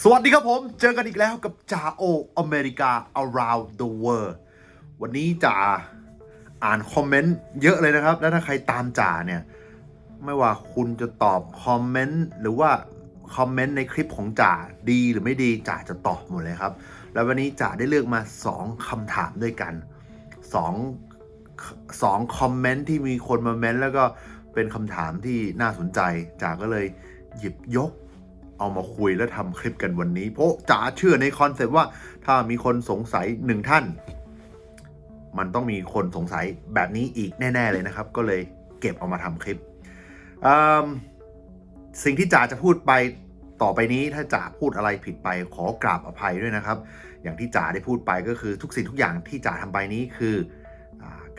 สวัสดีครับผม เจอกันอีกแล้วกับจ่าโออเมริกา around the world วันนี้จ่าอ่านคอมเมนต์เยอะเลยนะครับ แล้วถ้าใครตามจ่าเนี่ย ไม่ว่าคุณจะตอบคอมเมนต์หรือว่าคอมเมนต์ในคลิปของจ่าดีหรือไม่ดีจ่าจะตอบหมดเลยครับ แล้ววันนี้จ่าได้เลือกมา 2คำถามด้วยกัน2สองคอมเมนต์ที่มีคนมาเมนต์แล้วก็เป็นคำถามที่น่าสนใจจ๋าก็เลยหยิบยก เอามาคุยและทำคลิปกันวันนี้ เพราะจ๋าเชื่อในคอนเซปต์ว่าถ้ามีคนสงสัยหนึ่งท่าน มันต้องมีคนสงสัยแบบนี้อีกแน่ ๆเลยนะครับ ก็เลยเก็บเอามาทำคลิป สิ่งที่จ๋าจะพูดไปต่อไปนี้ถ้าจ๋าพูดอะไรผิดไปขอกราบอภัยด้วยนะครับ อย่างที่จ๋าได้พูดไปก็คือทุกสิ่งทุกอย่างที่จ๋าทำไปนี้คือ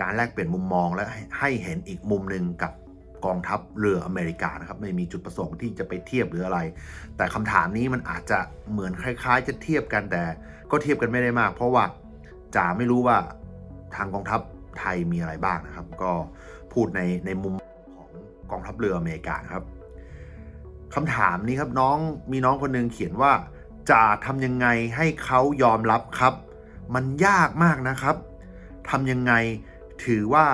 การแลกเปลี่ยนมุมมองและให้เห็นอีกมุมหนึ่งกับ กองทัพเรืออเมริกานะครับไม่มีจุดประสงค์ที่จะไปเทียบหรืออะไร แต่คำถามนี้มันอาจจะเหมือนคล้าย ๆ จะเทียบกันแต่ก็เทียบกันไม่ได้มาก เพราะว่าจ๋าไม่รู้ว่าทางกองทัพไทยมีอะไรบ้างนะครับ ก็พูดในในมุมของกองทัพเรืออเมริกาครับคำถามนี้ครับน้องมีน้องคนหนึงเขียนว่าจะทำยังไงให้เขายอมรับครับ มันยากมากนะครับทำยังไงถือว่า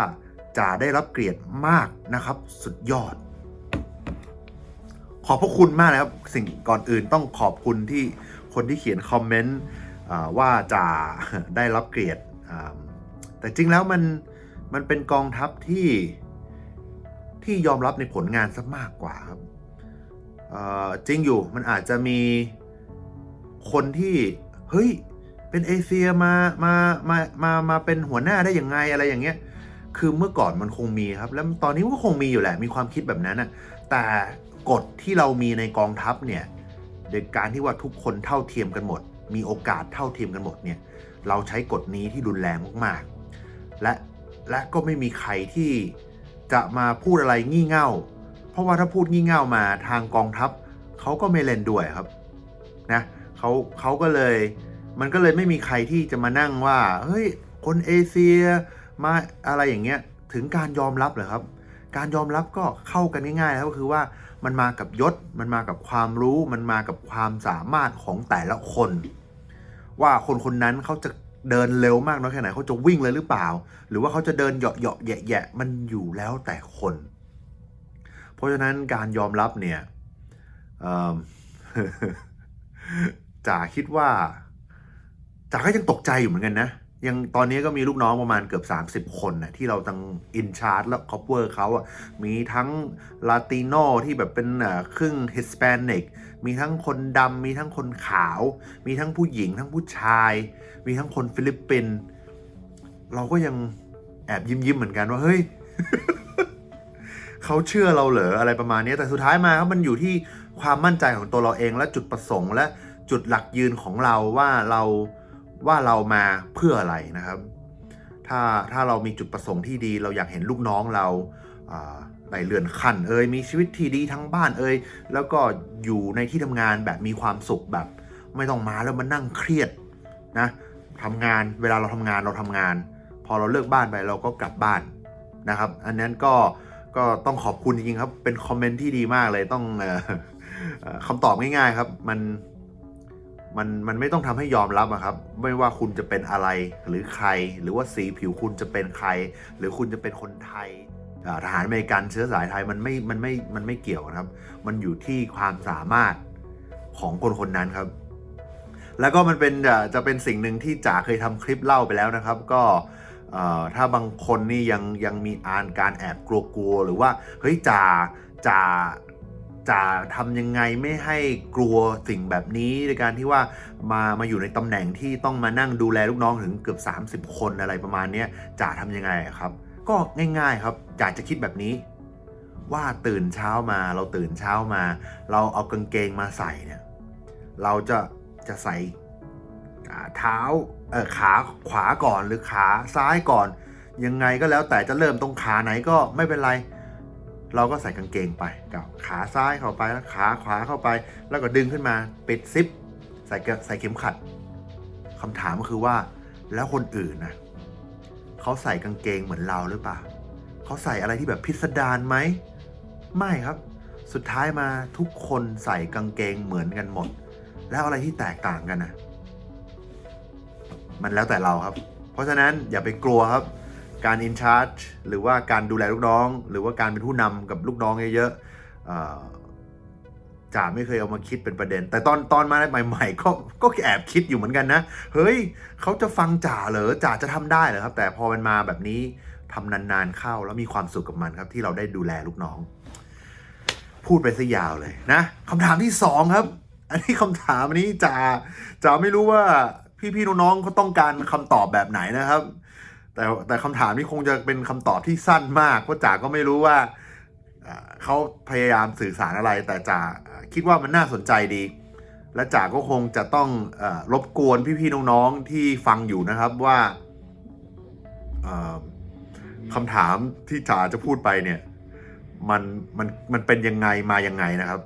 จะได้รับเกียรติมากนะครับ สุดยอด ขอบพระคุณมากนะครับ สิ่งก่อนอื่นต้องขอบคุณที่คนที่เขียนคอมเมนต์อ่าว่าจะได้รับเกียรติแต่จริงแล้วมันมันเป็นกองทัพที่ที่ยอมรับในผลงานซะมากกว่าครับจริงอยู่มันอาจจะมีคนที่เฮ้ยเป็นเอเชียมามามามามาเป็นหัวหน้าได้ยังไงอะไรอย่างเงี้ย คือเมื่อก่อนมันคงมีครับ แล้วตอนนี้ก็คงมีอยู่แหละ มีความคิดแบบนั้นนะแต่กฎที่เรามีในกองทัพเนี่ยโดยการที่ว่าทุกคนเท่าเทียมกันหมด มีโอกาสเท่าเทียมกันหมดเนี่ย เราใช้กฎนี้ที่รุนแรงมากๆ และและก็ไม่มีใครที่จะมาพูดอะไรงี่เง่า เพราะว่าถ้าพูดงี่เง่ามาทางกองทัพเขาก็ไม่เล่นด้วยครับนะเขาเขาก็เลย มันก็เลยไม่มีใครที่จะมานั่งว่า เฮ้ย คนเอเชีย มาอะไรอย่างเงี้ยถึงการยอมรับเหรอครับ การยอมรับก็เข้ากันง่ายๆแล้วก็คือว่ามันมากับยศ มันมากับความรู้ มันมากับความสามารถของแต่ละคน ว่าคนคนนั้นเขาจะเดินเร็วมากน้อยแค่ไหนเขาจะวิ่งเลยหรือเปล่า หรือว่าเขาจะเดินเหยาะเหยาะแยะแยะมันอยู่แล้วแต่คน เพราะฉะนั้นการยอมรับเนี่ยจ๋าคิดว่าจ๋าก็ยังตกใจอยู่เหมือนกันนะ ยังตอนนี้ก็มีลูกน้องประมาณเกือบ 30 คนนะที่เราตั้งอินชาร์ e แล้วคอปเวอร์เขาอะมีทั้งลาติโนที่แบบเป็นครึ่งฮิสแปนิกมีทั้งคนดำมีทั้งคนขาว มีทั้งผู้หญิง ทั้งผู้ชาย มีทั้งคนฟิลิปปินส์เราก็ยังแอบยิ้มยิ้มๆเหมือนกันว่าเฮ้ยเขาเชื่อเราเหรออะไรประมาณนี้แต่สุดท้ายมาครับมันอยู่ที่ความมั่นใจของตัวเราเองและจุดประสงค์และจุดหลักยืนของเราว่าเรา ว่าเรามาเพื่ออะไรนะครับ ถ้าถ้าเรามีจุดประสงค์ที่ดี เราอยากเห็นลูกน้องเราไต่เลื่อนขั้นเอ่ยมีชีวิตที่ดีทั้งบ้านเอ่ยแล้วก็อยู่ในที่ทำงานแบบมีความสุขแบบ ไม่ต้องมาแล้วมานั่งเครียดนะทำงานเวลาเราทำงานเราทำงาน พอเราเลิกบ้านไปเราก็กลับบ้านนะครับ อันนั้นก็ก็ต้องขอบคุณจริงๆครับเป็นคอมเมนต์ที่ดีมากเลยต้องออเอ่อคำตอบง่ายๆครับ มัน มันมันไม่ต้องทำให้ยอมรับอะครับ ไม่ว่าคุณจะเป็นอะไรหรือใคร หรือว่าสีผิวคุณจะเป็นใคร หรือคุณจะเป็นคนไทยทหารอเมริกันเชื้อสายไทยมันไม่มันไม่มันไม่เกี่ยวนะครับ มันอยู่ที่ความสามารถของคนคนนั้นครับ แล้วก็มันเป็นจะจะเป็นสิ่งหนึ่งที่จ๋าเคยทำคลิปเล่าไปแล้วนะครับ ก็ถ้าบางคนนี่ยังยังมีอานการแอบกลัวๆหรือว่าเฮ้ยจ่าจ่า จ่าทำยังไงไม่ให้กลัวสิ่งแบบนี้ในการที่ว่ามามาอยู่ในตำแหน่งที่ต้องมานั่งดูแลลูกน้องถึงเกือบ 30 คนอะไรประมาณนี้จ่าทำยังไงครับ ก็ง่าย ๆครับจ่าจะคิดแบบนี้ ว่าตื่นเช้ามาเราตื่นเช้ามา เราเอากางเกงมาใส่เนี่ยเราจะจะใส่อ่าเท้าเออขาขวาก่อนหรือขาซ้ายก่อน ยังไงก็แล้วแต่จะเริ่มตรงขาไหนก็ไม่เป็นไร เราก็ใส่กางเกงไปกับขาซ้ายเข้าไปแล้วขาขวาเข้าไป แล้วก็ดึงขึ้นมาปิดซิปใส่เกใส่เข็มขัดคำถามก็คือว่า แล้วคนอื่นนะเขาใส่กางเกงเหมือนเราหรือเปล่าเขาใส่อะไรที่แบบพิสดารไหมไม่ครับ สุดท้ายมาทุกคนใส่กางเกงเหมือนกันหมด แล้วอะไรที่แตกต่างกันนะมันแล้วแต่เราครับ เพราะฉะนั้นอย่าไปกลัวครับ การอินชาร์จหรือว่าการดูแลลูกน้อง หรือว่าการเป็นผู้นำกับลูกน้องเยอะๆจ่าไม่เคยเอามาคิดเป็นประเด็น แต่ตอนตอนมาใหม่ๆก็ก็แอบคิดอยู่เหมือนกันนะ เฮ้ยเขาจะฟังจ่าเหรอจ่าจะทำได้เหรอครับ แต่พอมันมาแบบนี้ทำนานๆเข้าแล้วมีความสุขกับมันครับ ที่เราได้ดูแลลูกน้อง พูดไปซะยาวเลยนะคำถามที่สองครับ อันนี้คำถามอันนี้จ่าจ่าไม่รู้ว่าพี่ๆน้องๆเขาต้องการคำตอบแบบไหนนะครับ แต่แต่คำถามนี้คงจะเป็นคำตอบที่สั้นมากเพราะจ๋าก็ไม่รู้ว่าเขาพยายามสื่อสารอะไร แต่จ๋าคิดว่ามันน่าสนใจดี และจ๋าก็คงจะต้องอรบกวนพี่ๆน้องๆที่ฟังอยู่นะครับว่าคำถามที่จ๋าจะพูดไปเนี่ยมันมันมันเป็นยังไงมายังไงนะครับ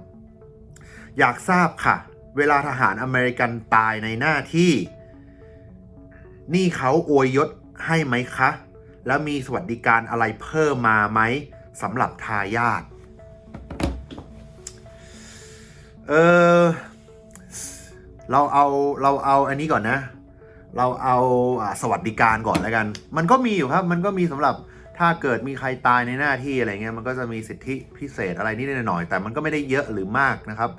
อยากทราบค่ะ เวลาทหารอเมริกันตายในหน้าที่ นี่เขาอวยยศ ให้ไหมคะ แล้วมีสวัสดิการอะไรเพิ่มมาไหมสำหรับทายาทเออเราเอาเราเอาอันนี้ก่อนนะ เราเอาสวัสดิการก่อนแล้วกัน มันก็มีอยู่ครับ มันก็มีสำหรับถ้าเกิดมีใครตายในหน้าที่อะไรเงี้ยมันก็จะมีสิทธิพิเศษอะไรนิดหน่อย แต่มันก็ไม่ได้เยอะหรือมากนะครับ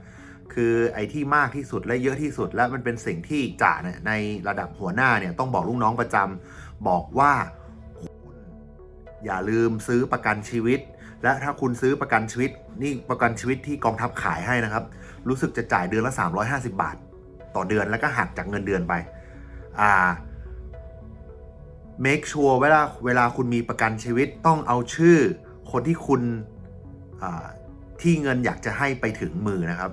คือไอ้ที่มากที่สุดและเยอะที่สุด และมันเป็นสิ่งที่จ่าเนี่ยในระดับหัวหน้าเนี่ยต้องบอกลูกน้องประจำบอกว่าคุณอย่าลืมซื้อประกันชีวิต และถ้าคุณซื้อประกันชีวิตนี่ประกันชีวิตที่กองทัพขายให้นะครับ รู้สึกจะจ่ายเดือนละ 350 บาท ต่อเดือนแล้วก็หักจากเงินเดือนไปอ่า make sure เวลาเวลาคุณมีประกันชีวิตต้องเอาชื่อ คนที่คุณที่เงินอยากจะให้ไปถึงมือนะครับ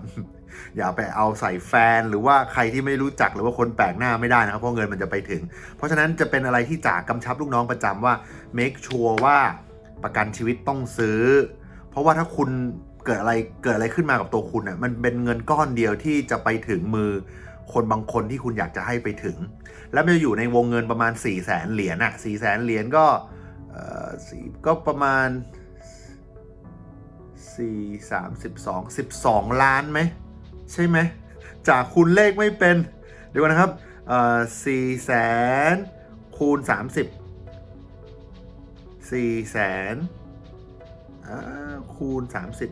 อย่าไปเอาใส่แฟน หรือว่าใครที่ไม่รู้จักหรือว่าคนแปลกหน้าไม่ได้นะครับเพราะเงินมันจะไปถึง เพราะฉะนั้นจะเป็นอะไรที่จ่ากำชับลูกน้องประจำว่า make sure ว่าประกันชีวิตต้องซื้อ เพราะว่าถ้าคุณเกิดอะไรเกิดอะไรขึ้นมากับตัวคุณอะมันเป็นเงินก้อนเดียวที่จะไปถึงมือคนบางคนที่คุณอยากจะให้ไปถึง แล้วมันจะอยู่ในวงเงินประมาณ4ี่แสนเหรียญอะสี่แสนเหรียญก็เอ่อสี่ก็ประมาณสี่สามสิบสองสิบสองล้านไหม ใช่ไหมจากคูณเลขไม่เป็น เดี๋ยวก่อนนะครับเอ่อสี่แสนคูณสามสิบสี่แสนคูณสามสิบ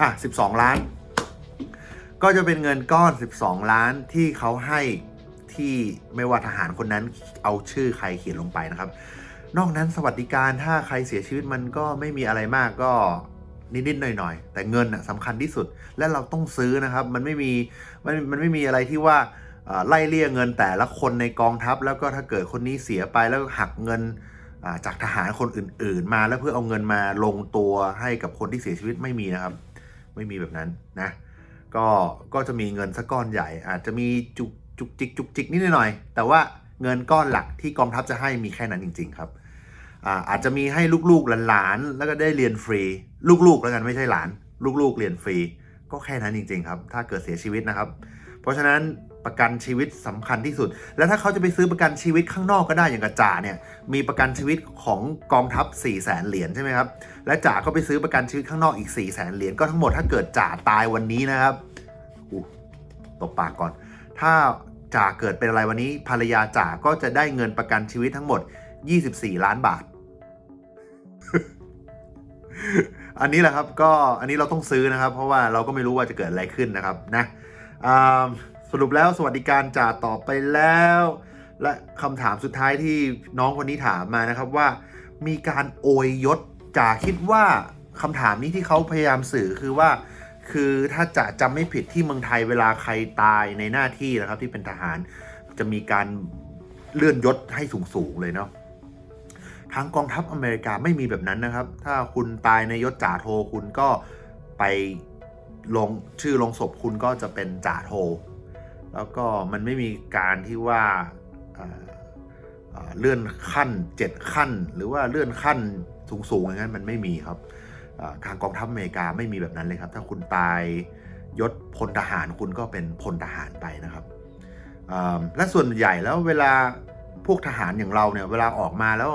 อะสิบสองล้าน ก็จะเป็นเงินก้อน12ล้านที่เขาให้ที่ไม่ว่าทหารคนนั้นเอาชื่อใครเขียนลงไปนะครับ นอกนั้นสวัสดิการถ้าใครเสียชีวิตมันก็ไม่มีอะไรมากก็ นิดๆหน่อยๆ แต่เงินน่ะสำคัญที่สุดและเราต้องซื้อนะครับ มันไม่มีมันมันไม่มีอะไรที่ว่าไล่เลี่ยเงินแต่ละคนในกองทัพ แล้วก็ถ้าเกิดคนนี้เสียไปแล้วหักเงินจากทหารคนอื่น ๆ มาแล้วเพื่อเอาเงินมาลงตัวให้กับคนที่เสียชีวิตไม่มีนะครับ ไม่มีแบบนั้นนะก็ก็จะมีเงินสักก้อนใหญ่ อาจจะมีจุกจุกจิกจุกจิกนิดหน่อย แต่ว่าเงินก้อนหลักที่กองทัพจะให้มีแค่นั้นจริง ๆ ครับ อาจจะมีให้ลูกๆหลานๆแล้วก็ได้เรียนฟรี ลูกๆแล้วกันไม่ใช่หลาน ลูกๆ เรียนฟรี ก็แค่นั้นจริง ๆ ครับ ถ้าเกิดเสียชีวิตนะครับ เพราะฉะนั้นประกันชีวิตสำคัญที่สุด แล้วถ้าเขาจะไปซื้อประกันชีวิตข้างนอกก็ได้อย่างกระจ่าเนี่ย มีประกันชีวิตของกองทัพ 4 0 0แสนเหรียญใช่ไหมครับ และจ่าก็ไปซื้อประกันชีวิตข้างนอกอีก 4 0 0แสนเหรียญ ก็ทั้งหมดถ้าเกิดจ่าตายวันนี้นะครับอู้ตบปากก่อน ถ้าจ่าเกิดเป็นอะไรวันนี้ภรรยาจ่าก็จะได้เงินประกันชีวิตทั้งหมด 24 ล้านบาท อันนี้แหละครับก็อันนี้เราต้องซื้อนะครับ เพราะว่าเราก็ไม่รู้ว่าจะเกิดอะไรขึ้นนะครับนะสรุปแล้วสวัสดิการจ่าตอบไปแล้ว และคำถามสุดท้ายที่น้องคนนี้ถามมานะครับว่า มีการโอยยศจ่าคิดว่าคำถามนี้ที่เขาพยายามสื่อคือว่า คือถ้าจะจำไม่ผิดที่เมืองไทยเวลาใครตายในหน้าที่นะครับที่เป็นทหาร จะมีการเลื่อนยศให้สูงๆเลยเนาะ ทางกองทัพอเมริกาไม่มีแบบนั้นนะครับ ถ้าคุณตายในยศจ่าโทคุณก็ไปลงชื่อลงศพคุณก็จะเป็นจ่าโท แล้วก็มันไม่มีการที่ว่าเอ่อเอ่อเลื่อนขั้น 7 ขั้น หรือว่าเลื่อนขั้นสูงๆอย่างนั้นมันไม่มีครับทางกองทัพอเมริกาไม่มีแบบนั้นเลยครับ ถ้าคุณตายยศพลทหารคุณก็เป็นพลทหารไปนะครับและส่วนใหญ่แล้วเวลาพวกทหารอย่างเราเนี่ยเวลาออกมาแล้ว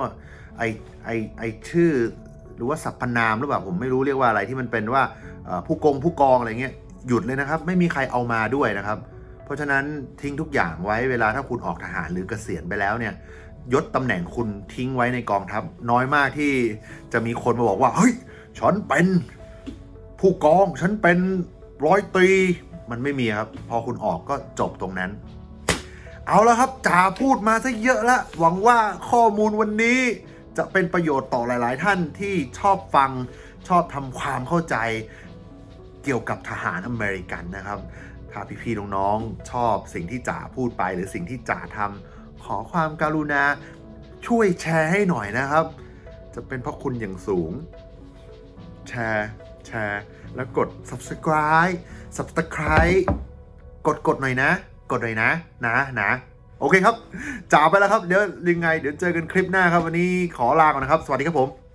ไอไอไอชื่อหรือว่าสรรพนามหรือเปล่าผมไม่รู้เรียกว่าอะไรที่มันเป็นว่าผู้กองผู้กองอะไรเงี้ยหยุดเลยนะครับ ไม่มีใครเอามาด้วยนะครับ เพราะฉะนั้นทิ้งทุกอย่างไว้เวลาถ้าคุณออกทหารหรือเกษียณไปแล้วเนี่ยยศตำแหน่งคุณทิ้งไว้ในกองทัพ น้อยมากที่จะมีคนมาบอกว่า เฮ้ยฉันเป็นผู้กอง ฉันเป็นร้อยตรี มันไม่มีครับ พอคุณออกก็จบตรงนั้น เอาและครับจ่าพูดมาซะเยอะล้วหวังว่าข้อมูลวันนี้ จะเป็นประโยชน์ต่อหลาย ๆ ท่านที่ชอบฟังชอบทำความเข้าใจเกี่ยวกับทหารอเมริกันนะครับ ถ้าพี่ ๆ น้อง ๆ ชอบสิ่งที่จ่าพูดไปหรือสิ่งที่จ่าทำขอความการุณาช่วยแชร์ให้หน่อยนะครับ จะเป็นพระคุณอย่างสูง แชร์แชร์แล้วกด subscribe subscribe กดกดหน่อยนะ กดหน่อยนะ นะนะ โอเคครับจ่าไปแล้วครับเดี๋ยวยังไง เดี๋ยวเจอกันคลิปหน้าครับวันนี้ขอลาก่อนนะครับ สวัสดีครับผม